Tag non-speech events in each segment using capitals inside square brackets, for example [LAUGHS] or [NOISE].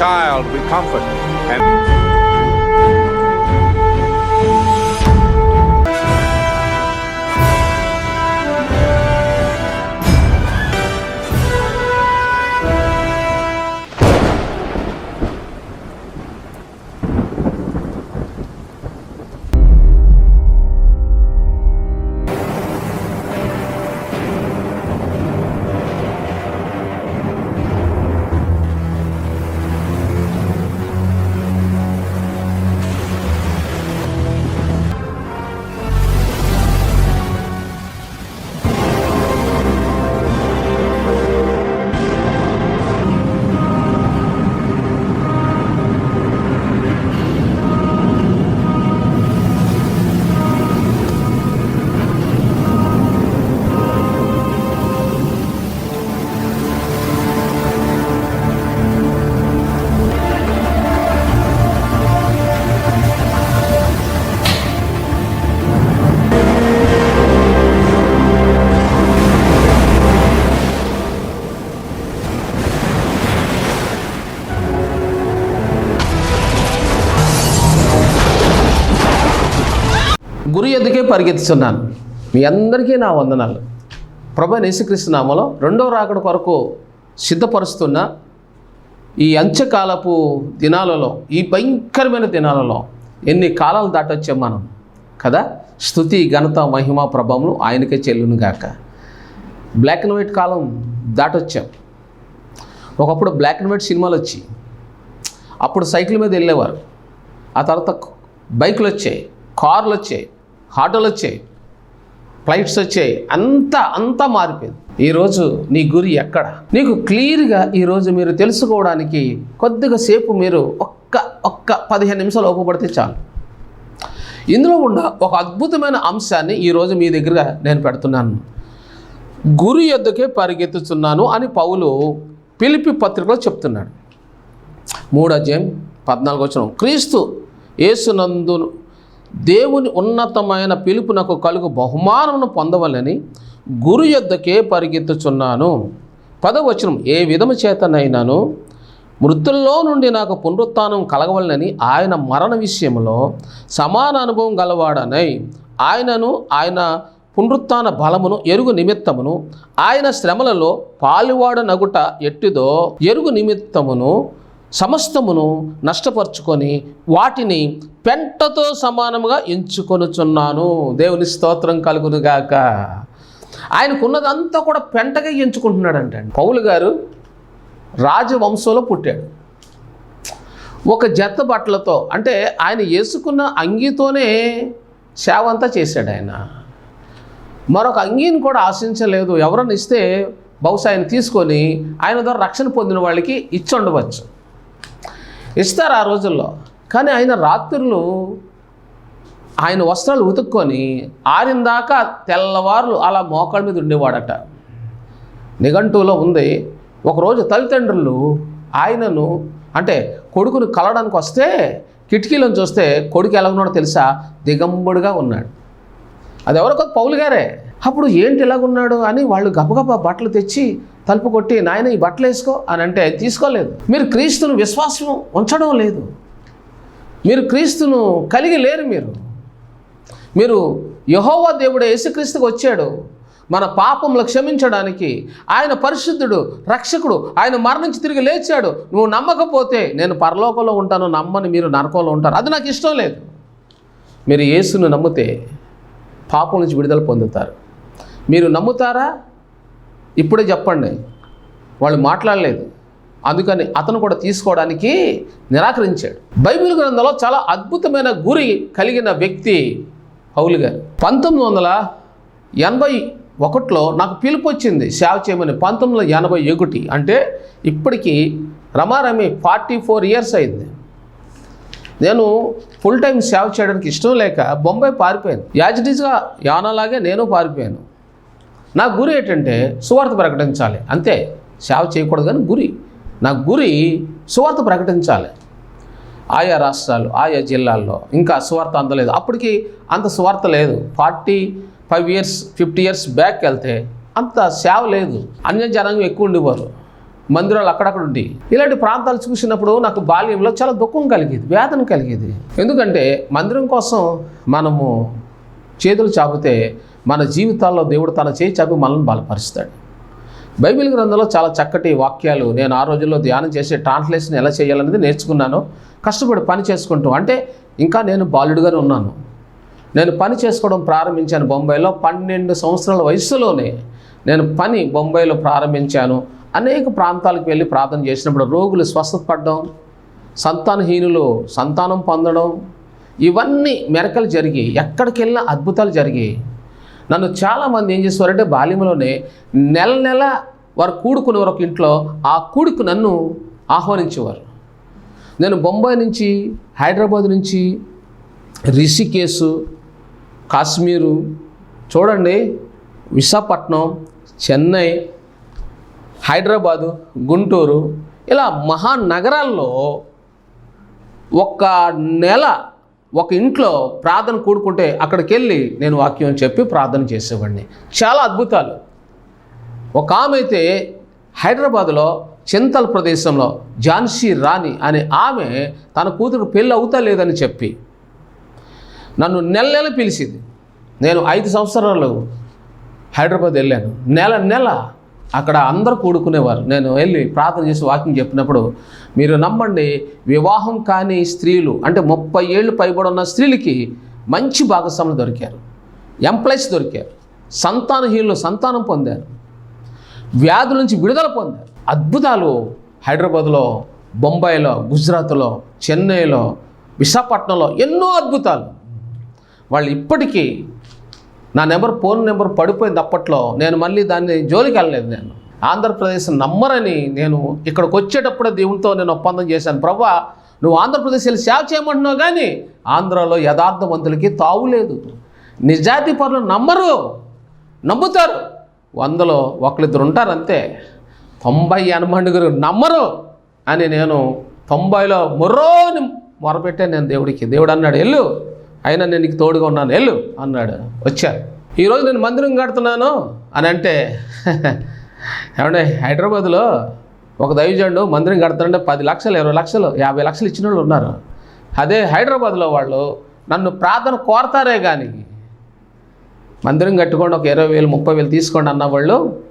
child we comfort. గురి ఎద్దుకే పరిగెత్తుతున్నాను మీ అందరికీ నా వందనాలు. ప్రభు యేసుక్రీస్తు నామలో రెండో రాకడ కొరకు సిద్ధపరుస్తున్న ఈ అంత్యకాలపు దినాలలో ఈ భయంకరమైన దినాలలో ఎన్ని కాలాలు దాటొచ్చాం మనం? కదా? స్థుతి ఘనత మహిమ ప్రభములు ఆయనకే చెల్లును గాక. బ్లాక్ అండ్ వైట్ కాలం దాటొచ్చాం. ఒకప్పుడు బ్లాక్ అండ్ వైట్ సినిమాలు వచ్చి అప్పుడు సైకిల్ మీద వెళ్ళేవారు. ఆ తర్వాత బైకులు వచ్చాయి. కార్లు వచ్చాయి ఆటోలు వచ్చాయి ఫ్లైట్స్ వచ్చాయి అంతా అంతా మారిపోయింది. ఈరోజు నీ గురి ఎక్కడ? నీకు క్లియర్గా ఈరోజు మీరు తెలుసుకోవడానికి కొద్దిగా సేపు మీరు ఒక్క ఒక్క పదిహేను నిమిషాలు ఉపపడితే చాలు. ఇందులో ఉన్న ఒక అద్భుతమైన అంశాన్ని ఈరోజు మీ దగ్గర నేను పెడుతున్నాను. గురి ఎద్దుకే పరిగెత్తుతున్నాను అని పౌలు పిలిపి పత్రికలో చెప్తున్నాడు. మూడో అధ్యాయం పద్నాలుగు వచ్చిన క్రీస్తు యేసునందును దేవుని ఉన్నతమైన పిలుపునకు కలుగు బహుమానమును పొందవలని గురు యొద్దకే పరిగెత్తుచున్నాను. పదవచనం ఏ విధము చేతనైనాను? మృతుల్లో నుండి నాకు పునరుత్నం కలగవలనని ఆయన మరణ విషయంలో సమాన అనుభవం గలవాడనై ఆయనను ఆయన పునరుత్న బలమును ఎరుగు నిమిత్తమును ఆయన శ్రమలలో పాలువాడ నగుట ఎట్టిదో ఎరుగు నిమిత్తమును సమస్తమును నష్టపరుచుకొని వాటిని పెంటతో సమానముగా ఎంచుకొనుచున్నాను. దేవుని స్తోత్రం కలుగునుగాక. ఆయనకున్నదంతా కూడా పెంటగా ఎంచుకుంటున్నాడంట పౌలు గారు రాజవంశంలో పుట్టాడు. ఒక జత బట్టలతో అంటే ఆయన వేసుకున్న అంగీతోనే సేవ అంతా చేశాడు ఆయన. మరొక అంగీని కూడా ఆశించలేదు. ఎవరన్నా ఇస్తే బహుశా ఆయన తీసుకొని ఆయన ద్వారా రక్షణ పొందిన వాళ్ళకి ఇచ్చి ఉండవచ్చు. ఇస్తారు ఆ రోజుల్లో. కానీ ఆయన రాత్రులు ఆయన వస్త్రాలు ఉతుక్కొని ఆరిన దాకా తెల్లవారులు అలా మోకాళ్ళ మీద ఉండేవాడట. నిఘంటువులో ఉంది. ఒకరోజు తల్లిదండ్రులు ఆయనను అంటే కొడుకును కలవడానికి వస్తే కిటికీలను చూస్తే కొడుకు ఎలా ఉన్నాడో తెలుసా? దిగంబుడుగా ఉన్నాడు. అది ఎవరో పౌలు గారే. అప్పుడు ఏంటి ఇలాగున్నాడు అని వాళ్ళు గబగబా బట్టలు తెచ్చి తలుపు కొట్టి నాయన ఈ బట్టలు వేసుకో అని అంటే తీసుకోలేదు. మీరు క్రీస్తును విశ్వాసం ఉంచడం లేదు. మీరు క్రీస్తును కలిగి లేరు మీరు. మీరు యహోవా దేవుడు యేసుక్రీస్తుకు వచ్చాడు. మన పాపములు క్షమించడానికి ఆయన పరిశుద్ధుడు రక్షకుడు ఆయన మరణించి తిరిగి లేచాడు. నువ్వు నమ్మకపోతే నేను పరలోకంలో ఉంటాను నమ్మని మీరు నరకంలో ఉంటారు. అది నాకు ఇష్టం లేదు. మీరు యేసును నమ్మితే పాపం నుంచి విడుదల పొందుతారు. మీరు నమ్ముతారా? ఇప్పుడే చెప్పండి. వాళ్ళు మాట్లాడలేదు. అందుకని అతను కూడా తీసుకోవడానికి నిరాకరించాడు. బైబిల్ గ్రంథంలో చాలా అద్భుతమైన గురి కలిగిన వ్యక్తి పౌలు గారు. పంతొమ్మిది వందల ఎనభై ఒకటిలో నాకు పిలుపు వచ్చింది. సేవ చేయమని పంతొమ్మిది వందల ఎనభై ఒకటి. అంటే ఇప్పటికీ రమారమి ఫార్టీ ఫోర్ ఇయర్స్ అయింది. నేను ఫుల్ టైం సేవ చేయడానికి ఇష్టం లేక బొంబాయి పారిపోయాను. యాజిటీస్గా యానలాగే నేను పారిపోయాను. నా గురి ఏంటంటే సువార్త ప్రకటించాలి. అంతే. సేవ చేయకూడదు కానీ గురి. నా గురి సువార్త ప్రకటించాలి. ఆయా రాష్ట్రాలు ఆయా జిల్లాల్లో ఇంకా సువార్త అందలేదు. అప్పటికి అంత సువార్త లేదు. Forty five years fifty years back వెళ్తే అంత సేవ లేదు. అన్య జనాంగం ఎక్కువ ఉండేవారు మందిరాలు అక్కడక్కడ ఉంటాయి. ఇలాంటి ప్రాంతాలు చూసినప్పుడు నాకు బాల్యంలో చాలా దుఃఖం కలిగేది వేదన కలిగేది. ఎందుకంటే మందిరం కోసం మనము చేతులు చాపితే మన జీవితాల్లో దేవుడు తన చేయి చాపి మనల్ని బలపరుస్తాడు. బైబిల్ గ్రంథంలో చాలా చక్కటి వాక్యాలు నేను ఆ రోజుల్లో ధ్యానం చేసే ట్రాన్స్లేషన్ ఎలా చేయాలనేది నేర్చుకున్నాను. కష్టపడి పని చేసుకుంటూ అంటే ఇంకా నేను బాలుడుగానే ఉన్నాను. నేను పని చేసుకోవడం ప్రారంభించాను బొంబాయిలో పన్నెండు సంవత్సరాల వయసులోనే నేను పని బొంబాయిలో ప్రారంభించాను. అనేక ప్రాంతాలకు వెళ్ళి ప్రార్థన చేసినప్పుడు రోగులు స్వస్థత పడడం సంతానహీనులు సంతానం పొందడం ఇవన్నీ మెరకలు జరిగి ఎక్కడికి వెళ్ళినా అద్భుతాలు జరిగాయి నన్ను చాలామంది ఏం చేసేవారంటే బాల్యంలోనే నెల నెల వారు కూడుకునే ఒక ఇంట్లో ఆ కూడుకు నన్ను ఆహ్వానించేవారు. నేను బొంబాయి నుంచి హైదరాబాద్ నుంచి రిషికేశు కాశ్మీరు చూడండి విశాఖపట్నం చెన్నై హైదరాబాదు గుంటూరు ఇలా మహానగరాల్లో ఒక నెల ఒక ఇంట్లో ప్రార్థన కూడుకుంటే అక్కడికి వెళ్ళి నేను వాక్యం చెప్పి ప్రార్థన చేసేవాడిని. చాలా అద్భుతాలు. ఒక ఆమె అయితే హైదరాబాద్లో చింతల్ ప్రదేశంలో ఝాన్సీ రాణి అనే ఆమె తన కూతురు పెళ్ళి అవుతా లేదని చెప్పి నన్ను నెల నెల పిలిచింది. నేను ఐదు సంవత్సరాలు హైదరాబాద్ వెళ్ళాను. నెల నెల అక్కడ అందరూ కూడుకునేవారు. నేను వెళ్ళి ప్రార్థన చేసి వాకింగ్ చెప్పినప్పుడు మీరు నమ్మండి వివాహం కాని స్త్రీలు అంటే ముప్పై ఏళ్ళు పైబడి ఉన్న స్త్రీలకి మంచి భాగస్వాములు దొరికారు. ఎంప్లాయీస్ దొరికారు. సంతానహీనులు సంతానం పొందారు. వ్యాధుల నుంచి విడుదల పొందారు. అద్భుతాలు హైదరాబాద్లో బొంబాయిలో గుజరాత్లో చెన్నైలో విశాఖపట్నంలో ఎన్నో అద్భుతాలు. వాళ్ళు ఇప్పటికీ నా నెంబర్ ఫోన్ నెంబర్ పడిపోయింది అప్పట్లో. నేను మళ్ళీ దాన్ని జోలికి వెళ్ళలేదు నేను. ఆంధ్రప్రదేశ్ నమ్మరని నేను ఇక్కడికి వచ్చేటప్పుడే దేవునితో నేను ఒప్పందం చేశాను. ప్రభా నువ్వు ఆంధ్రప్రదేశ్ వెళ్ళి సేవ చేయమంటున్నావు కానీ ఆంధ్రాలో యథార్థవంతులకి తావులేదు నిజాతి పనులు నమ్మరు నమ్ముతారు. వందలో ఒకరిద్దరు ఉంటారు అంతే. తొంభై ఎనభై నమ్మరు అని నేను తొంభైలో మొర్రోని మొరపెట్టాను నేను దేవుడికి. దేవుడు అన్నాడు వెళ్ళు అయినా నేను నీకు తోడుగా ఉన్నాను. వెళ్ళు అన్నాడు. వచ్చారు ఈరోజు నేను మందిరం కడుతున్నాను అని అంటే ఏమంటే హైదరాబాద్లో ఒక దైవజండు మందిరం కడతానంటే పది లక్షలు ఇరవై లక్షలు యాభై లక్షలు ఇచ్చిన వాళ్ళు ఉన్నారు. అదే హైదరాబాద్లో వాళ్ళు నన్ను ప్రార్థన కోరతారే కానీ మందిరం కట్టుకోండి ఒక ఇరవై వేలు ముప్పై వేలు తీసుకోండి అన్న వాళ్ళు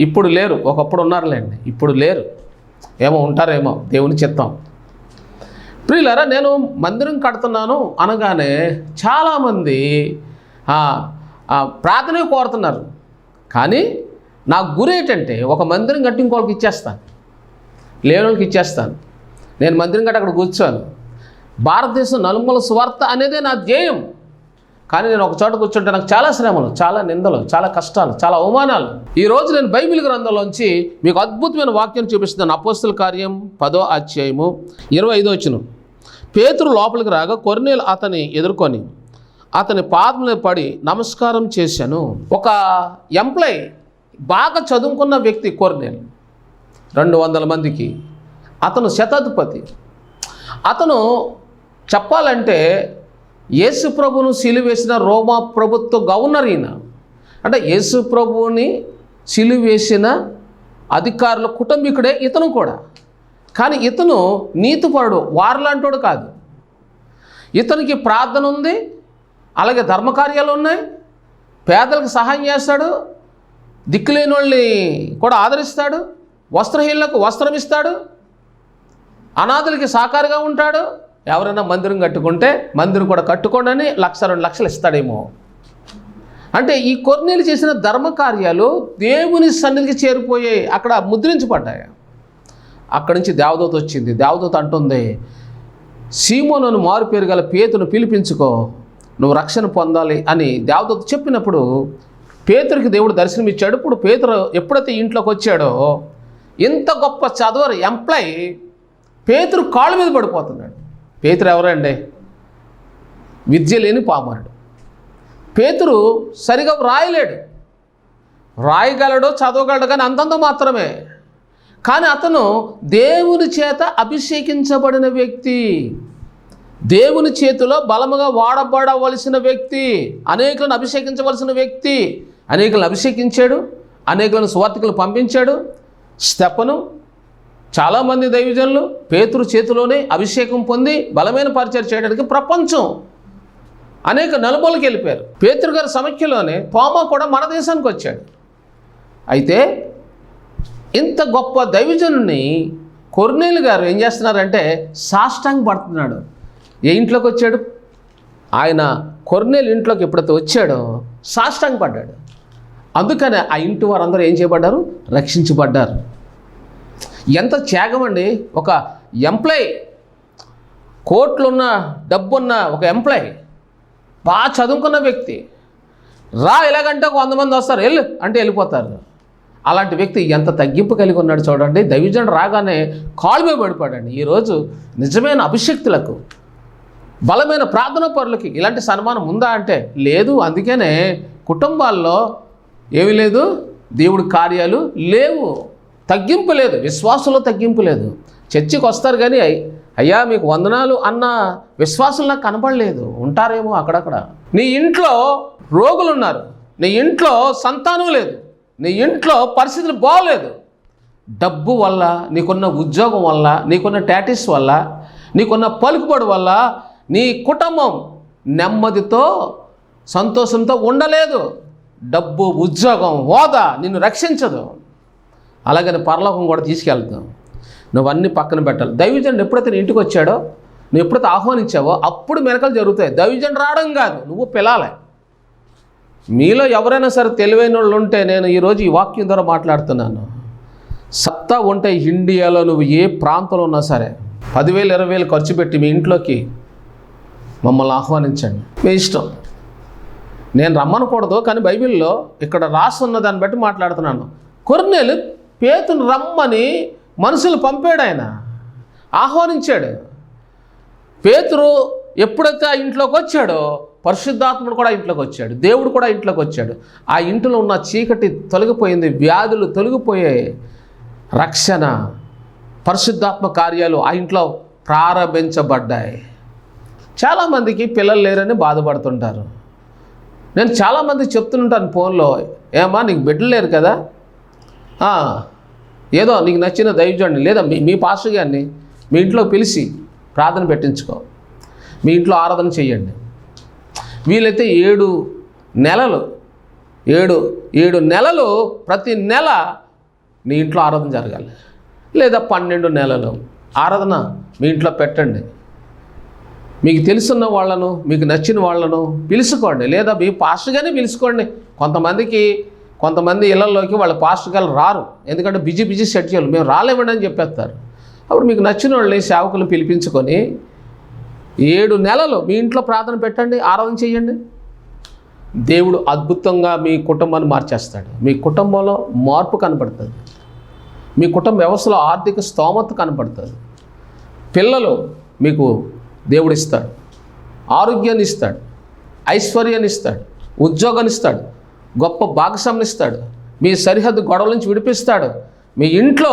ఇప్పుడు లేరు. ఒకప్పుడు ఉన్నారులేండి. ఇప్పుడు లేరు. ఏమో ఉంటారేమో దేవుని చిత్తం. ప్రియులరా నేను మందిరం కడుతున్నాను అనగానే చాలామంది ప్రార్థన కోరుతున్నారు. కానీ నా గురి ఏంటంటే ఒక మందిరం కట్టి ఇంకోళ్ళకి ఇచ్చేస్తాను. లేని వాళ్ళకి ఇచ్చేస్తాను. నేను మందిరం కట్టి అక్కడ కూర్చోను. భారతదేశం నలుమూల స్వార్థ అనేదే నా ధ్యేయం. కానీ నేను ఒక చోట కూర్చుంటే నాకు చాలా శ్రమలు చాలా నిందలు చాలా కష్టాలు చాలా అవమానాలు. ఈ రోజు నేను బైబిల్ గ్రంథంలోంచి మీకు అద్భుతమైన వాక్యం చూపిస్తున్నాను. అపోస్తుల కార్యం పదో అధ్యాయము ఇరవై ఐదో వచ్చినాం పేతురు లోపలికి రాగా కొర్నేలు అతని ఎదుర్కొని అతని పాదములు పడి నమస్కారం చేశాను. ఒక ఎంప్లాయ్ బాగా చదువుకున్న వ్యక్తి కొర్నేలు. రెండు వందల మందికి. అతను శతాధిపతి. అతను చెప్పాలంటే యేసు ప్రభును సిలువేసిన రోమా ప్రభుత్వ గవర్నర్ ఈయన. అంటే యేసు ప్రభువుని సిలువేసిన అధికారుల కుటుంబీకుడే ఇతను కూడా. కానీ ఇతను నీతిపరుడు వారిలాంటోడు కాదు. ఇతనికి ప్రార్థన ఉంది అలాగే ధర్మకార్యాలు ఉన్నాయి పేదలకు సహాయం చేస్తాడు దిక్కులేని వాళ్ళని కూడా ఆదరిస్తాడు వస్త్రహీనులకు వస్త్రం ఇస్తాడు అనాథులకి సాకారుగా ఉంటాడు ఎవరైనా మందిరం కట్టుకుంటే మందిరం కూడా కట్టుకోండి లక్ష రెండు లక్షలు ఇస్తాడేమో. అంటే ఈ కొర్నీలు చేసిన ధర్మకార్యాలు దేవుని సన్నిధికి చేరిపోయాయి అక్కడ ముద్రించబడ్డాయి. అక్కడి నుంచి దేవదూత వచ్చింది. దేవదూత అంటుంది సీమోనను మారు పేరు గల పేతును పిలిపించుకో నువ్వు రక్షణ పొందాలి అని దేవదూత చెప్పినప్పుడు పేతురికి దేవుడు దర్శనం ఇచ్చాడు ఇప్పుడు పేతురు ఎప్పుడైతే ఇంట్లోకి వచ్చాడో ఇంత గొప్ప చదవరు ఎంప్లాయ్ పేతురు కాళ్ళ మీద పడిపోతున్నాడు. పేతురు ఎవరండి? విద్య లేని పామరుడు. పేతురు సరిగా రాయలేడు రాయగలడు చదవగలడు కానీ అంతంత మాత్రమే. కానీ అతను దేవుని చేత అభిషేకించబడిన వ్యక్తి. దేవుని చేతిలో బలముగా వాడబడవలసిన వ్యక్తి అనేకులను అభిషేకించవలసిన వ్యక్తి. అనేకులను అభిషేకించాడు అనేకులను స్వార్థకులు పంపించాడు. స్టెపను చాలామంది దైవజనులు పేతురు చేతిలోనే అభిషేకం పొంది బలమైన పరిచయం చేయడానికి ప్రపంచం అనేక నలుమూలకి వెళ్ళిపోయారు. పేతురు గారి సమఖ్యలోనే తోమ కూడా మన దేశానికి వచ్చాడు. అయితే ఇంత గొప్ప దైవజనుని కొర్నేలు గారు ఏం చేస్తున్నారంటే సాష్టాంగ పడుతున్నాడు. ఏ ఇంట్లోకి వచ్చాడు? ఆయన కొర్నేలు ఇంట్లోకి ఎప్పుడైతే వచ్చాడో సాష్టాంగ పడ్డాడు. అందుకనే ఆ ఇంటి వారందరూ ఏం చేయబడ్డారు? రక్షించబడ్డారు. ఎంత త్యాగం అండి ఒక ఎంప్లాయ్ కోట్లున్న డబ్బున్న ఒక ఎంప్లాయ్ బాగా చదువుకున్న వ్యక్తి. రా ఎలాగంటే ఒక వంద మంది వస్తారు. వెళ్ళు అంటే వెళ్ళిపోతారు. అలాంటి వ్యక్తి ఎంత తగ్గింపు కలిగి ఉన్నాడు చూడండి. దైవజనుడు రాగానే కాలు పడిపోడండి ఈరోజు నిజమైన అభిషక్తులకు బలమైన ప్రార్థన పరులకి ఇలాంటి సన్మానం ఉందా అంటే లేదు. అందుకనే కుటుంబాల్లో ఏమీ లేదు దేవుడి కార్యాలు లేవు. తగ్గింపు లేదు విశ్వాసంలో తగ్గింపు లేదు. చర్చికి వస్తారు కానీ అయ్యా మీకు వందనాలు అన్న విశ్వాసం నాకు కనపడలేదు ఉంటారేమో అక్కడక్కడ. నీ ఇంట్లో రోగులు ఉన్నారు. నీ ఇంట్లో సంతానం లేదు. నీ ఇంట్లో పరిస్థితులు బాగోలేదు. డబ్బు వల్ల నీకున్న ఉద్యోగం వల్ల నీకున్న టాటిస్ వల్ల నీకున్న పలుకుబడి వల్ల నీ కుటుంబం నెమ్మదితో సంతోషంతో ఉండలేదు. డబ్బు ఉద్యోగం హోదా నిన్ను రక్షించదు. అలాగని పరలోకం కూడా తీసుకెళ్తాం. నువ్వు అన్నీ పక్కన పెట్టాలి. దైవజనుడు ఎప్పుడైతే నీ ఇంటికి వచ్చాడో నువ్వు ఎప్పుడైతే ఆహ్వానించావో అప్పుడు మెరకలు జరుగుతాయి. దైవజనుడు రావడం కాదు. నువ్వు పిలాలే. మీలో ఎవరైనా సరే తెలివైన వాళ్ళు ఉంటే నేను ఈరోజు ఈ వాక్యం ద్వారా మాట్లాడుతున్నాను. సత్తా ఉంటే ఇండియాలో నువ్వు ఏ ప్రాంతంలో ఉన్నా సరే పదివేలు ఇరవై వేలు ఖర్చు పెట్టి మీ ఇంట్లోకి మమ్మల్ని ఆహ్వానించండి. మీ ఇష్టం. నేను రమ్మనకూడదు కానీ బైబిల్లో ఇక్కడ రాసున్న దాన్ని బట్టి మాట్లాడుతున్నాను. కొర్నేలు పేతును రమ్మని మనుషులు పంపాడు ఆయన. ఆహ్వానించాడు. పేతురు ఎప్పుడైతే ఆ ఇంట్లోకి వచ్చాడో పరిశుద్ధాత్ముడు కూడా ఇంట్లోకి వచ్చాడు. దేవుడు కూడా ఇంట్లోకి వచ్చాడు. ఆ ఇంట్లో ఉన్న చీకటి తొలగిపోయింది. వ్యాధులు తొలగిపోయాయి రక్షణ పరిశుద్ధాత్మ కార్యాలు ఆ ఇంట్లో ప్రారంభించబడ్డాయి. చాలామందికి పిల్లలు లేరని బాధపడుతుంటారు. నేను చాలామంది చెప్తుంటాను ఫోన్లో ఏమా నీకు బిడ్డలు లేరు కదా? ఏదో నీకు నచ్చిన దైవజుడిని లేదా మీ మీ పాస్టర్ గారిని మీ ఇంట్లో పిలిచి ప్రార్థన పెట్టించుకో. మీ ఇంట్లో ఆరాధన చేయండి వీలైతే ఏడు నెలలు ఏడు ఏడు నెలలు ప్రతి నెల నీ ఇంట్లో ఆరాధన జరగాలి. లేదా పన్నెండు నెలలు ఆరాధన మీ ఇంట్లో పెట్టండి. మీకు తెలుసున్న వాళ్ళను మీకు నచ్చిన వాళ్ళను పిలుచుకోండి. లేదా మీ పాస్టర్గానే పిలుచుకోండి. కొంతమందికి కొంతమంది ఇళ్ళలోకి వాళ్ళ పాస్టర్ గారు రారు. ఎందుకంటే బిజీ బిజీ షెడ్యూల్ మేము రాలేమండి అని చెప్పేస్తారు. అప్పుడు మీకు నచ్చిన వాళ్ళని సేవకులను పిలిపించుకొని ఏడు నెలలు మీ ఇంట్లో ప్రార్థన పెట్టండి ఆరాధన చేయండి. దేవుడు అద్భుతంగా మీ కుటుంబాన్ని మార్చేస్తాడు. మీ కుటుంబంలో మార్పు కనపడుతుంది. మీ కుటుంబ వ్యవస్థలో ఆర్థిక స్తోమత కనపడుతుంది. పిల్లలు మీకు దేవుడు ఇస్తాడు. ఆరోగ్యాన్ని ఇస్తాడు. ఐశ్వర్యాన్ని ఇస్తాడు. ఉద్యోగాన్ని ఇస్తాడు. గొప్ప భాగస్వామిని ఇస్తాడు. మీ సరిహద్దు గొడవల నుంచి విడిపిస్తాడు. మీ ఇంట్లో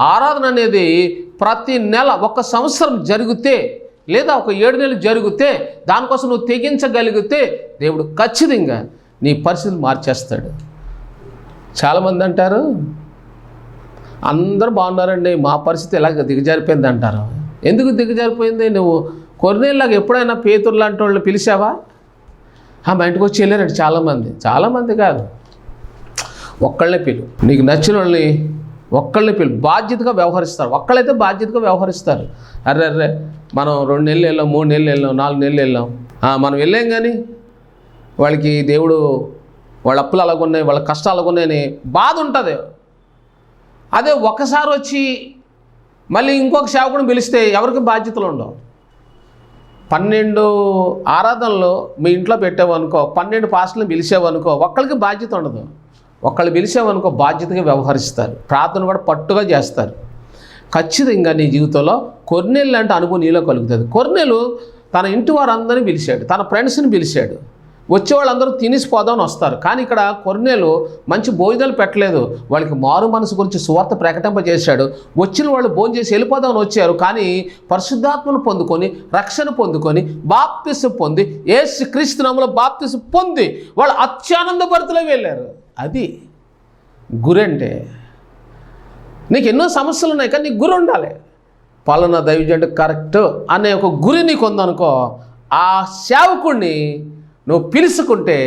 ఆరాధన అనేది ప్రతి నెల ఒక సంవత్సరం జరిగితే లేదా ఒక ఏడు నెలలు జరిగితే దానికోసం నువ్వు తెగించగలిగితే దేవుడు ఖచ్చితంగా నీ పరిస్థితులు మార్చేస్తాడు. చాలామంది అంటారు అందరూ బాగున్నారండి మా పరిస్థితి ఎలాగ దిగజారిపోయింది అంటారు. ఎందుకు దిగజారిపోయింది? నువ్వు కొన్నేళ్ళగా ఎప్పుడైనా పేతురు లాంటి వాళ్ళు పిలిచావా? ఆ, మా ఇంటికి వచ్చి వెళ్ళారండి చాలామంది. చాలామంది కాదు ఒక్కళ్ళనే పిలు నీకు నచ్చిన వాళ్ళని ఒక్కళ్ళని పిలు బాధ్యతగా వ్యవహరిస్తారు ఒక్కళ్ళైతే బాధ్యతగా వ్యవహరిస్తారు. అర్రే అర్రే మనం రెండు నెలలు వెళ్ళాం మూడు నెలలు వెళ్ళాం నాలుగు నెలలు వెళ్ళాం. మనం వెళ్ళాం కానీ వాళ్ళకి దేవుడు వాళ్ళ అప్పులు అలాగున్నాయి వాళ్ళ కష్టాలు అలాగున్నాయని బాధ ఉంటుంది. అదే ఒకసారి వచ్చి మళ్ళీ ఇంకొక సేవకుని పిలిస్తే ఎవరికి బాధ్యతలు ఉండవు. పన్నెండు ఆరాధనలు మీ ఇంట్లో పెట్టావనుకో పన్నెండు పాస్టర్లను పిలిచావనుకో ఒక్కరికి బాధ్యత ఉండదు. ఒకళ్ళు పిలిచావనుకో బాధ్యతగా వ్యవహరిస్తారు. ప్రార్థన కూడా పట్టుగా చేస్తారు. ఖచ్చితంగా నీ జీవితంలో కొన్నేళ్ళు అంటే అనుభవం నీలో కలుగుతుంది. కొర్నెలు తన ఇంటి వారందరినీ పిలిచాడు తన ఫ్రెండ్స్ని పిలిచాడు. వచ్చే వాళ్ళందరూ తినిసిపోదామని వస్తారు. కానీ ఇక్కడ కొర్నేలు మంచి భోజనాలు పెట్టలేదు. వాళ్ళకి మారు మనసు గురించి సువార్త ప్రకటింపజేశాడు. వచ్చిన వాళ్ళు భోజనం చేసి వెళ్ళిపోదామని వచ్చారు. కానీ పరిశుద్ధాత్మను పొందుకొని రక్షణ పొందుకొని బాప్తిసు పొంది ఏసు క్రీస్తునామలో బాప్తిసు పొంది వాళ్ళు అత్యానంద భర్తలో వెళ్ళారు. అది గురంటే నీకు ఎన్నో సమస్యలు ఉన్నాయి కానీ నీకు గురి ఉండాలి. పలానా దైవజండు కరెక్ట్ అనే ఒక గురి నీకు ఉందనుకో ఆ సేవకుడిని నువ్వు పిలుచుకుంటే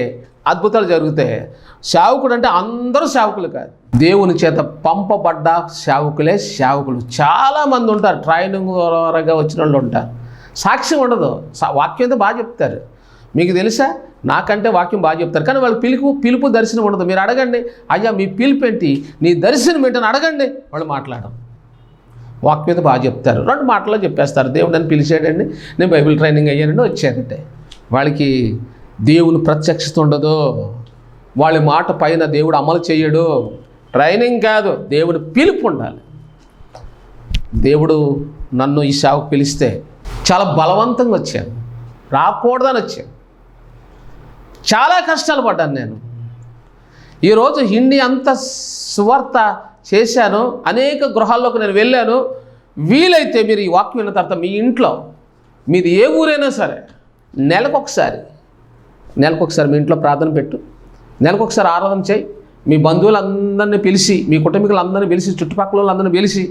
అద్భుతాలు జరుగుతాయి. సేవకుడు అంటే అందరూ సేవకులు కాదు. దేవుని చేత పంపబడ్డ సేవకులే సేవకులు. చాలామంది ఉంటారు ట్రైనింగ్ వచ్చిన వాళ్ళు ఉంటారు. సాక్ష్యం ఉండదు. వాక్యంతో వాక్యం అయితే బాగా చెప్తారు. మీకు తెలుసా? నాకంటే వాక్యం బాగా చెప్తారు. కానీ వాళ్ళు పిలుపు పిలుపు దర్శనం ఉండదు. మీరు అడగండి అయ్యా మీ పిలుపు ఏంటి నీ దర్శనం ఏంటని అడగండి. వాళ్ళు మాట్లాడడం వాక్ మీద బాగా చెప్తారు. రెండు మాటల్లో చెప్పేస్తారు. దేవుడు నన్ను పిలిచాడండి. నేను బైబిల్ ట్రైనింగ్ అయ్యానండి. వచ్చానంటే వాళ్ళకి దేవుని ప్రత్యక్షత ఉండదు. వాళ్ళ మాట పైన దేవుడు అమలు చేయడు. ట్రైనింగ్ కాదు. దేవుడు పిలుపు ఉండాలి. దేవుడు నన్ను ఈ సేవకు పిలిస్తే చాలా బలవంతంగా వచ్చాను రాకూడదని వచ్చాను చాలా కష్టాలు పడ్డాను నేను. ఈరోజు హిందీ అంత సువార్త చేశాను. అనేక గృహాల్లోకి నేను వెళ్ళాను. వీలైతే మీరు ఈ వాక్యం విన్న తర్వాత మీ ఇంట్లో మీది ఏ ఊరైనా సరే నెలకొకసారి నెలకొకసారి మీ ఇంట్లో ప్రార్థన పెట్టు. నెలకొకసారి ఆరాధన చేయి. మీ బంధువులందరినీ పిలిచి మీ కుటుంబీకులందరినీ పిలిచి చుట్టుపక్కల వాళ్ళందరినీ పిలిచి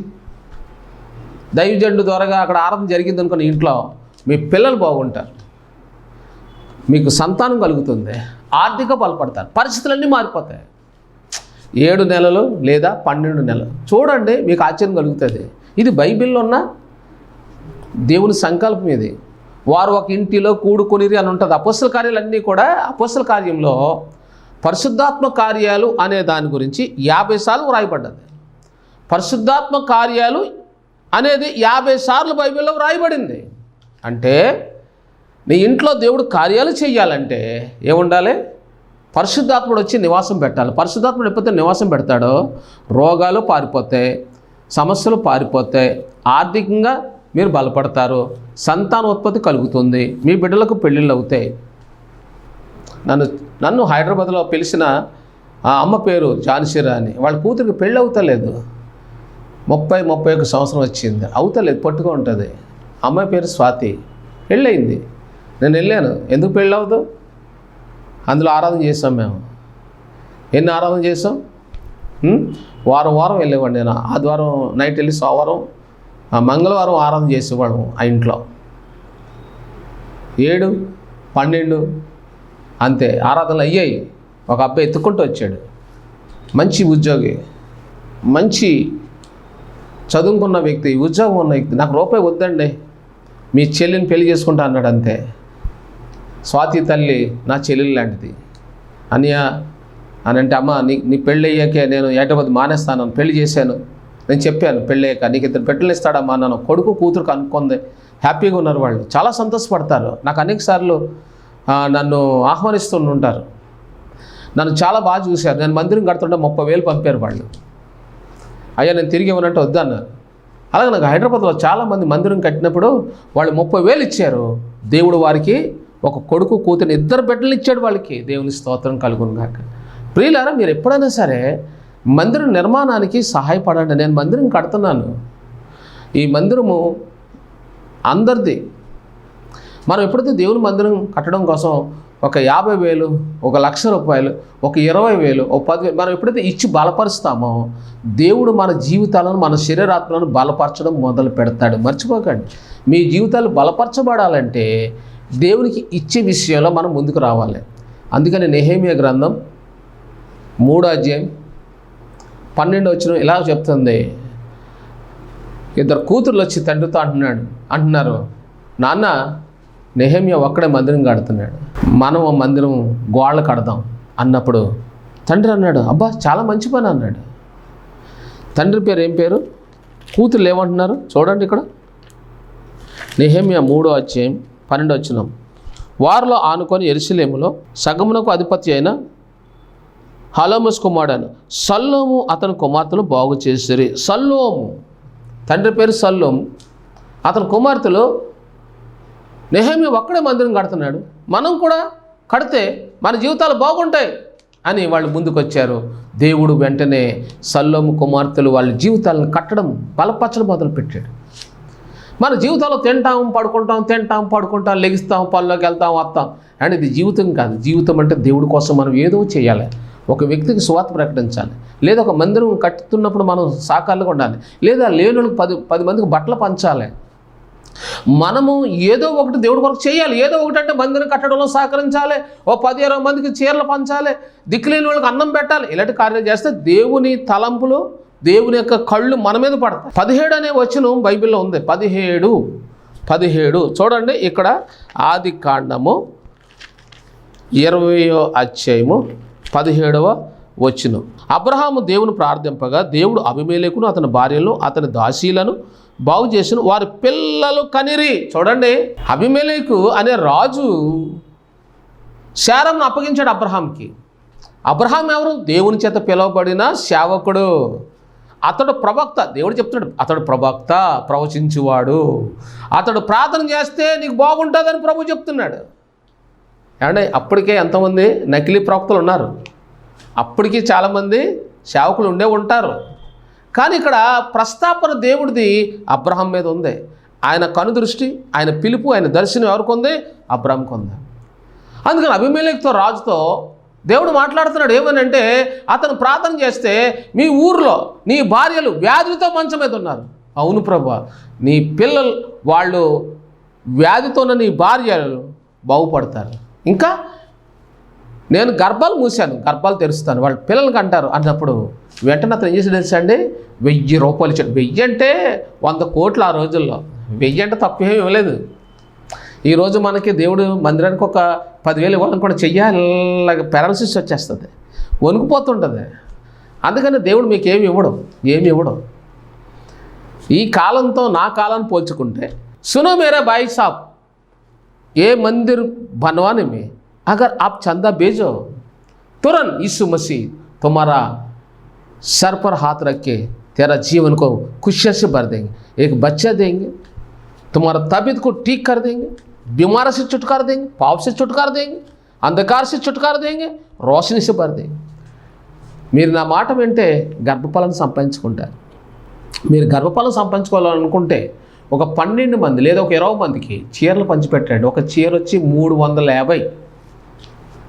దైవజండు ద్వారా అక్కడ ఆరాధన జరిగింది అనుకున్న ఇంట్లో మీ పిల్లలు బాగుంటారు. మీకు సంతానం కలుగుతుంది ఆర్థిక బలపడతారు పరిస్థితులన్నీ మారిపోతాయి. ఏడు నెలలు లేదా పన్నెండు నెలలు. చూడండి మీకు ఆశ్చర్యం కలుగుతుంది. ఇది బైబిల్లో ఉన్న దేవుని సంకల్పం ఇది. వారు ఒక ఇంటిలో కూడుకొనిరి అని ఉంటుంది. అపస్సుల కార్యాలన్నీ కూడా అపస్సుల కార్యంలో పరిశుద్ధాత్మ కార్యాలు అనే దాని గురించి యాభై సార్లు వ్రాయబడ్డది. పరిశుద్ధాత్మ కార్యాలు అనేది యాభై సార్లు బైబిల్లో వ్రాయబడింది. అంటే నీ ఇంట్లో దేవుడు కార్యాలు చేయాలంటే ఏముండాలి? పరిశుద్ధాత్ముడు వచ్చి నివాసం పెట్టాలి. పరిశుద్ధాత్ముడు ఎప్పుడైతే నివాసం పెడతాడో రోగాలు పారిపోతాయి సమస్యలు పారిపోతాయి ఆర్థికంగా మీరు బలపడతారు సంతానోత్పత్తి కలుగుతుంది మీ బిడ్డలకు పెళ్ళిళ్ళు అవుతాయి. నన్ను నన్ను హైదరాబాద్లో పిలిచిన ఆ అమ్మ పేరు జాన్సీరా అని. వాళ్ళ కూతురికి పెళ్ళి అవుతలేదు. ముప్పై ముప్పై ఒక సంవత్సరం వచ్చింది. అవుతలేదు పట్టుగా ఉంటుంది. అమ్మాయి పేరు స్వాతి. పెళ్ళయింది. నేను వెళ్ళాను. ఎందుకు పెళ్ళి అవ్వదు అందులో ఆరాధన చేసాం మేము. ఎన్ని ఆరాధన చేసాం వారం వారం వెళ్ళేవాడిని నేను. ఆదివారం నైట్ వెళ్ళి సోమవారం ఆ మంగళవారం ఆరాధన చేసేవాడు ఆ ఇంట్లో. ఏడు పన్నెండు అంతే. ఆరాధనలు అయ్యాయి. ఒక అబ్బాయి ఎత్తుకుంటూ వచ్చాడు. మంచి ఉద్యోగి. మంచి చదువుకున్న వ్యక్తి ఉద్యోగం ఉన్న వ్యక్తి. నాకు రూపాయి వద్దండి. మీ చెల్లిని పెళ్ళి చేసుకుంటా అన్నాడు అంతే. స్వాతి తల్లి నా చెల్లెలు లాంటిది. అన్నయ్య అని అంటే అమ్మ నీ నీ పెళ్ళి అయ్యాకే నేను ఏటవద్దు మానేస్తాను పెళ్ళి చేశాను. నేను చెప్పాను పెళ్ళి అయ్యాక నీకు ఇద్దరు పెట్టలు ఇస్తాడమ్మా నన్ను కొడుకు కూతురు కనుక్కుంది. హ్యాపీగా ఉన్నారు వాళ్ళు. చాలా సంతోషపడతారు. నాకు అనేక సార్లు నన్ను ఆహ్వానిస్తూ ఉంటారు. నన్ను చాలా బాగా చూశారు. నేను మందిరం కడుతుంటే ముప్పై వేలు పంపారు వాళ్ళు. అయ్యా నేను తిరిగి ఇవ్వనంటే వద్దన్నారు అలాగే నాకు హైదరాబాద్లో చాలామంది మందిరం కట్టినప్పుడు వాళ్ళు ముప్పై వేలు ఇచ్చారు. దేవుడు వారికి ఒక కొడుకు కూతురు ఇద్దరు బిడ్డలు ఇచ్చాడు వాళ్ళకి. దేవుని స్తోత్రం కలుగునుగాక ప్రియులారా మీరు ఎప్పుడైనా సరే మందిరం నిర్మాణానికి సహాయపడండి. నేను మందిరం కడుతున్నాను. ఈ మందిరము అందరిది. మనం ఎప్పుడైతే దేవుని మందిరం కట్టడం కోసం ఒక యాభై వేలు ఒక లక్ష రూపాయలు ఒక ఇరవై వేలు ఒక పదివేలు మనం ఎప్పుడైతే ఇచ్చి బలపరుస్తామో దేవుడు మన జీవితాలను మన శరీరాత్మలను బలపరచడం మొదలు పెడతాడు. మర్చిపోకండి. మీ జీవితాలు బలపరచబడాలంటే దేవునికి ఇచ్చే విషయంలో మనం ముందుకు రావాలి. అందుకని నెహేమియా గ్రంథం మూడో అధ్యాయం పన్నెండు వచ్చిన ఇలా చెప్తుంది. ఇద్దరు కూతుర్లు వచ్చి తండ్రితో అంటున్నాడు అంటున్నారు నాన్న నెహేమియా ఒక్కడే మందిరం కడుతున్నాడు. మనం ఆ మందిరం గోడలు కడదాం అన్నప్పుడు తండ్రి అన్నాడు అబ్బా చాలా మంచి పని అన్నాడు. తండ్రి పేరు ఏం పేరు? కూతుర్లు ఏమంటున్నారు? చూడండి ఇక్కడ. నెహమ్య మూడో అధ్యాయం పన్నెండు వచ్చినాం వారిలో ఆనుకొని ఎరుసలేములో సగమునకు అధిపతి అయిన హలోమస్ కుమారుడు సల్లోము అతని కుమార్తెలు బాగు చేసిరి. సల్లోము. తండ్రి పేరు సల్లోము. అతని కుమార్తెలు నెహమి ఒక్కడే మందిరం కడుతున్నాడు. మనం కూడా కడితే మన జీవితాలు బాగుంటాయి అని వాళ్ళు ముందుకొచ్చారు. దేవుడు వెంటనే సల్లోము కుమార్తెలు వాళ్ళ జీవితాలను కట్టడం బలపరచడం మొదలు పెట్టాడు మన జీవితంలో తింటాం పడుకుంటాం తింటాం పడుకుంటాం లెగిస్తాం పనులోకి వెళ్తాం వస్తాం. అండ్ ఇది జీవితం కాదు. జీవితం అంటే దేవుడి కోసం మనం ఏదో చేయాలి. ఒక వ్యక్తికి స్వాత ప్రకటించాలి. లేదా ఒక మందిరం కట్టుతున్నప్పుడు మనం సాకాలుగా ఉండాలి. లేదా లేనులకు పది పది మందికి బట్టలు పంచాలి. మనము ఏదో ఒకటి దేవుడి కొరకు చేయాలి. ఏదో ఒకటి అంటే మందిరం కట్టడంలో సహకరించాలి. ఓ పది ఇరవై మందికి చీరలు పంచాలి. దిక్కులేని వాళ్ళకి అన్నం పెట్టాలి. ఇలాంటి కార్యాలు చేస్తే దేవుని తలంపులు దేవుని యొక్క కళ్ళు మన మీద పడతాయి. పదిహేడు అనే వచనం బైబిల్లో ఉంది. పదిహేడు పదిహేడు. చూడండి ఇక్కడ ఆది కాండము ఇరవయో అధ్యాయము పదిహేడవ వచ్చిన అబ్రహాము దేవుని ప్రార్థింపగా దేవుడు అభిమేలకును అతని భార్యలను అతని దాసీలను బాగు చేసిన వారి పిల్లలు కనిరి. చూడండి అభిమేలేకు అనే రాజు శారంను అప్పగించాడు అబ్రహాంకి అబ్రహాం ఎవరు? దేవుని చేత పిలువబడిన సేవకుడు. అతడు ప్రవక్త. దేవుడు చెప్తున్నాడు అతడు ప్రవక్త ప్రవచించువాడు. అతడు ప్రార్థన చేస్తే నీకు బాగుంటుందని ప్రభు చెప్తున్నాడు. ఏమంటే అప్పటికే ఎంతమంది నకిలీ ప్రవక్తలు ఉన్నారు. అప్పటికి చాలామంది సేవకులు ఉండే ఉంటారు. కానీ ఇక్కడ ప్రస్తాపన దేవుడిది అబ్రహం మీద ఉంది. ఆయన కనుదృష్టి ఆయన పిలుపు ఆయన దర్శనం ఎవరికి ఉంది? అబ్రహంకి ఉంది. అందుకని అభిమేలకుతో రాజుతో దేవుడు మాట్లాడుతున్నాడు ఏమనంటే అతను ప్రార్థన చేస్తే మీ ఊర్లో నీ భార్యలు వ్యాధులతో మంచం మీద ఉన్నారు. అవును ప్రభా నీ పిల్లలు వాళ్ళు వ్యాధితోన్న నీ భార్యలు బాగుపడతారు. ఇంకా నేను గర్భాలు మూసాను గర్భాలు తెరుస్తాను. వాళ్ళ పిల్లలకి అంటారు అన్నప్పుడు వెంటనే అతను ఏం చేసి తెలుసండి వెయ్యి రూపాయలు ఇచ్చాడు. వెయ్యి అంటే వంద కోట్లు ఆ రోజుల్లో. వెయ్యి అంటే తప్పేమీ ఇవ్వలేదు ఈరోజు మనకి దేవుడు మందిరానికి ఒక పదివేలు ఇవ్వాలనుకోండి చెయ్యాలి పారాలసిస్ వచ్చేస్తుంది వణుకుపోతుంటుంది అందుకని దేవుడు మీకు ఏమి ఇవ్వడం ఏమి ఇవ్వడం ఈ కాలంతో నా కాలాన్ని పోల్చుకుంటే సునో మేరా బాయి సాబ్ ये मंदिर बनवाने में अगर आप चंदा भेजो तुरंत यीशु मसीह तुम्हारा सर पर हाथ रख के तेरा जीवन को खुशियों से भर देंगे एक बच्चा देंगे तुम्हारा तबीयत को ठीक कर देंगे बीमार से छुटकारा देंगे पाप से छुटकारा देंगे अंधकार से छुटकारा देंगे रोशनी से भर देंगे మీరు నా మాట వింటే గర్భఫలం సంపాదించుకుంటారు మీరు గర్భఫలం సంపాదించుకోవాలనుకుంటే ఒక పన్నెండు మంది లేదా ఒక ఇరవై మందికి చీరలు పంచిపెట్టండి ఒక చీర వచ్చి మూడు వందల యాభై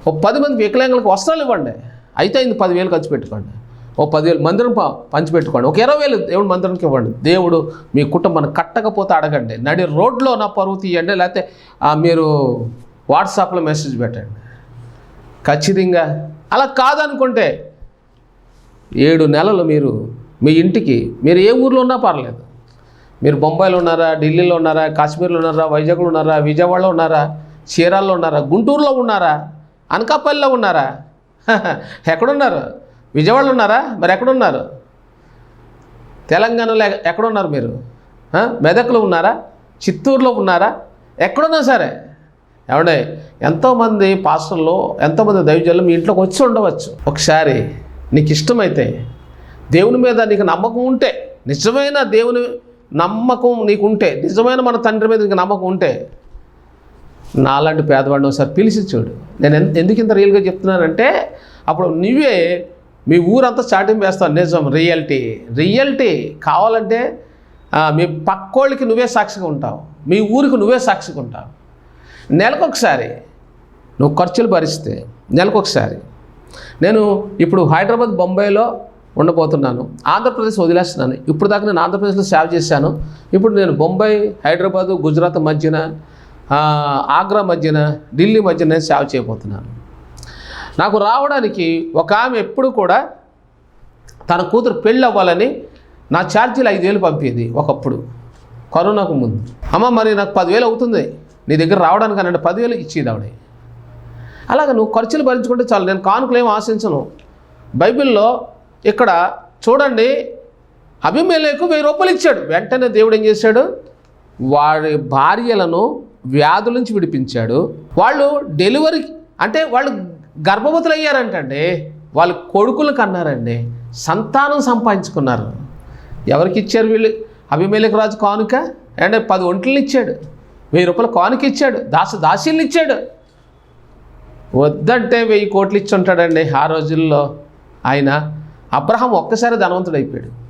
ఒక పది మంది వికలాంగులకు వస్త్రాలు ఇవ్వండి అయితే అయింది పదివేలు ఖర్చు పెట్టుకోండి ఓ పదివేలు మందిరం ప- పంచిపెట్టుకోండి. ఒక ఇరవై వేలు దేవుడు మందిరానికి ఇవ్వండి. దేవుడు మీ కుటుంబాన్ని కట్టకపోతే అడగండి. నడి రోడ్లో నా పరువు తీయండి లేకపోతే మీరు వాట్సాప్లో మెసేజ్ పెట్టండి. ఖచ్చితంగా. అలా కాదనుకుంటే ఏడు నెలలు మీరు మీ ఇంటికి మీరు ఏ ఊర్లో ఉన్నా పర్లేదు. మీరు బొంబాయిలో ఉన్నారా ఢిల్లీలో ఉన్నారా కాశ్మీర్లో ఉన్నారా వైజాగ్లో ఉన్నారా విజయవాడలో ఉన్నారా చీరాల్లో ఉన్నారా గుంటూరులో ఉన్నారా అనకాపల్లిలో ఉన్నారా? [LAUGHS] ఎక్కడున్నారు? విజయవాడలో ఉన్నారా? మరి ఎక్కడున్నారు? తెలంగాణలో ఎక్కడున్నారు మీరు? మెదక్లో ఉన్నారా? చిత్తూరులో ఉన్నారా? ఎక్కడున్నా సరే. ఏమండే ఎంతోమంది పాస్టర్లు ఎంతోమంది దైవజనులు మీ ఇంట్లోకి వచ్చి ఉండవచ్చు. ఒకసారి నీకు ఇష్టమైతే దేవుని మీద నీకు నమ్మకం ఉంటే నిజమైన దేవుని నమ్మకం నీకు ఉంటే నిజమైన మన తండ్రి మీద నీకు నమ్మకం ఉంటే నాలాంటి పేదవాడిని ఒకసారి పిలిచి చూడు. నేను ఎందుకు ఇంత రియల్గా చెప్తున్నానంటే అప్పుడు నువ్వే మీ ఊరంతా చాటింపు వేస్తావు నిజం రియాలిటీ. రియాలిటీ కావాలంటే మీ పక్కోళ్ళకి నువ్వే సాక్షిగా ఉంటావు. మీ ఊరికి నువ్వే సాక్షిగా ఉంటావు. నెలకొకసారి నువ్వు ఖర్చులు భరిస్తే నెలకొకసారి. నేను ఇప్పుడు హైదరాబాద్ బొంబాయిలో ఉండబోతున్నాను. ఆంధ్రప్రదేశ్ వదిలేస్తున్నాను. ఇప్పుడు దాకా నేను ఆంధ్రప్రదేశ్లో సేవ చేశాను. ఇప్పుడు నేను బొంబాయి హైదరాబాదు గుజరాత్ మధ్యన ఆగ్రా మధ్యన ఢిల్లీ మధ్యన సేవ చేయబోతున్నాను. నాకు రావడానికి ఒక ఆమె ఎప్పుడు కూడా తన కూతురు పెళ్ళి అవ్వాలని నా ఛార్జీలు ఐదు వేలు పంపేది ఒకప్పుడు కరోనాకు ముందు. అమ్మ మరి నాకు పదివేలు అవుతుంది. నీ దగ్గర రావడానికి అంటే పదివేలు ఇచ్చేది ఆవిడ. అలాగే నువ్వు ఖర్చులు భరించుకుంటే చాలు. నేను కానుకలేం ఆశించను. బైబిల్లో ఇక్కడ చూడండి అభిమేలకు వెయ్యి రూపాయలు ఇచ్చాడు. వెంటనే దేవుడు ఏం చేశాడు? వాడి భార్యలను వ్యాధుల నుంచి విడిపించాడు. వాళ్ళు డెలివరీ అంటే వాళ్ళు గర్భవతులు అయ్యారంటండి. వాళ్ళు కొడుకులు కన్నారండి. సంతానం సంపాదించుకున్నారు. ఎవరికి ఇచ్చారు వీళ్ళు? అభిమేలకు రాజు కానుక? అంటే పది ఒంట్లు ఇచ్చాడు. వెయ్యి రూపాయలు కానుక ఇచ్చాడు. దాస దాసీలు ఇచ్చాడు. వద్దంటే వెయ్యి కోట్లు ఇచ్చి ఉంటాడండి. ఆ రోజుల్లో ఆయన అబ్రహం ఒక్కసారి ధనవంతుడు అయిపోయాడు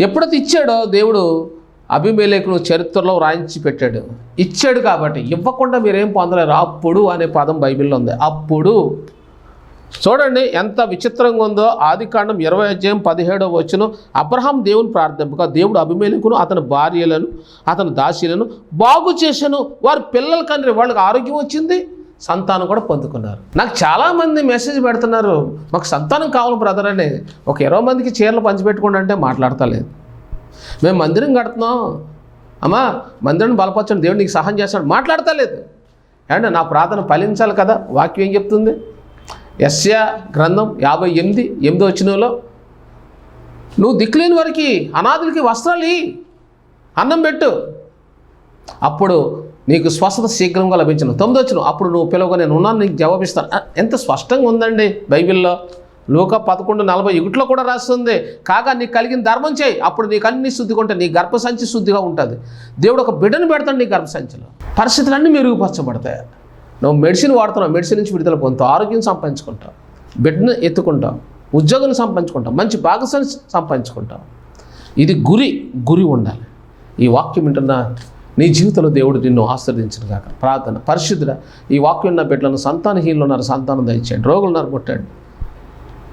ఎప్పుడైతే ఇచ్చాడో దేవుడు అభిమేలేకును చరిత్రలో రాయించి పెట్టాడు. ఇచ్చాడు కాబట్టి ఇవ్వకుండా మీరేం పొందలేరు. అప్పుడు అనే పదం బైబిల్లో ఉంది. అప్పుడు చూడండి ఎంత విచిత్రంగా ఉందో. ఆది కాండం ఇరవై అధ్యాయం పదిహేడవ వచ్చును అబ్రహాం దేవుని ప్రార్థింపగా దేవుడు అభిమేలకును అతని భార్యలను అతని దాసీలను బాగు చేశాను. వారి పిల్లల కండ్రి వాళ్ళకి ఆరోగ్యం వచ్చింది. సంతానం కూడా పొందుకున్నారు. నాకు చాలామంది మెసేజ్ పెడుతున్నారు. మాకు సంతానం కావాలి బ్రదర్ అని. ఒక ఇరవై మందికి చీరలు పంచిపెట్టుకోండి అంటే మాట్లాడతలేదు. మేము మందిరం కడుతున్నాం. అమ్మా మందిరం బలపరచండి. దేవుడు నీకు సహాయం చేస్తాడు. మాట్లాడతలేదు. ఏమంటే నా ప్రార్థన ఫలించాలి కదా. వాక్యం ఏం చెప్తుంది? ఎస్యా గ్రంథం యాభై ఎనిమిది ఎనిమిది వచ్చినలో నువ్వు దిక్కులేని వారికి అనాథులకి వస్త్రాలు ఇయ్యి, అన్నం పెట్టు. అప్పుడు నీకు స్వస్థత శీఘ్రంగా లభించను. తొమ్మిది వచ్చిన అప్పుడు నువ్వు పిలవగా నేను ఉన్నాను నీకు జవాబిస్తాను. ఎంత స్పష్టంగా ఉందండి బైబిల్లో. లోక పదకొండు నలభై ఒకటిలో కూడా రాస్తుంది. కాగా నీకు కలిగిన ధర్మం చేయి. అప్పుడు నీకు అన్ని శుద్ధిగా ఉంటాయి నీ గర్భసంచి శుద్ధిగా ఉంటుంది. దేవుడు ఒక బిడ్డను పెడతాడు నీ గర్భసంచిలో. పరిస్థితులన్నీ మెరుగుపరచబడతాయి. నువ్వు మెడిసిన్ వాడుతున్నావు. మెడిసిన్ నుంచి విడుదల పొందుతావు. ఆరోగ్యం సంపాదించుకుంటావు. బిడ్డను ఎత్తుకుంటావు. ఉద్యోగం సంపాదించుకుంటావు. మంచి భాగస్వామి సంపాదించుకుంటావు. ఇది గురి గురి ఉండాలి. ఈ వాక్యం వింటున్న నీ జీవితంలో దేవుడు నిన్ను ఆశ్రదించిన కాక ప్రార్థన. పరిశుద్ధుడ ఈ వాక్యం ఉన్న బిడ్డలను సంతానహీనులు ఉన్నారు. సంతానం దయచేయండి. రోగులు ఉన్నారు. కొట్టండి.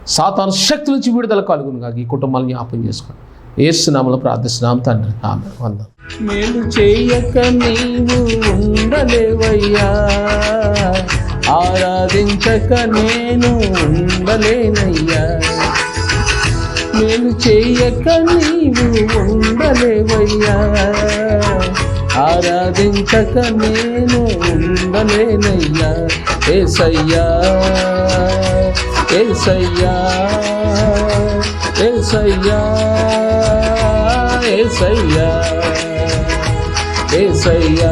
సాతాను శక్తి నుంచి విడుదల కలుగును కాక ఈ కుటుంబాలను జ్ఞాపం చేసుకోండి. ఏసునామలో ప్రార్థిస్తున్నాం తండ్రి. ఆమె వందం మేలు చేయక నీవు ఉండలేవయ్యా. ఆరాధించక నేను ఉండలేనయ్యా. మేలు చేయక నీవు ఉండలేవయ్యా. ఆరాధించక నేను ఉండలేనయ్యా. ఏసయ్యా. ఏసయ్యా ఏసయ్యా ఏసయ్యా ఏసయ్యా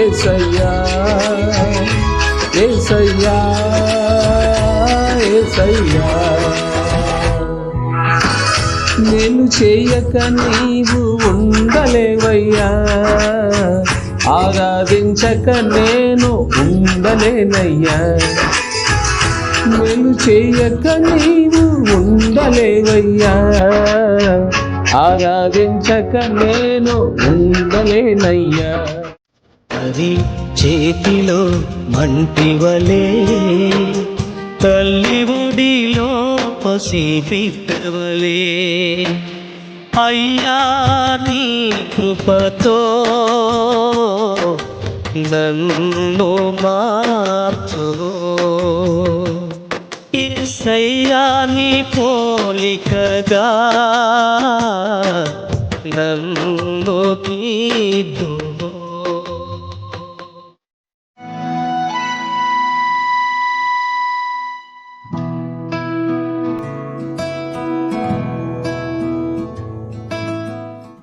ఏసయ్యా ఏసయ్యా ఏసయ్యా. నేను చేయక నీవు ఉండలేవయ్యా ఆరాధించక నేను ఉండలేనయ్యా. మేలు చేయక నీవు ఉండలేవయ్యా. ఆరాధించక నేను ఉండలేనయ్యా. అది చేతిలో మంటివలే తల్లి ఒడిలో పసి పిట్టవలే అయ్యా నీ కృపతో నన్ను మార్చు ఏసయ్యాని పోలికగా నన్ను తీద్దు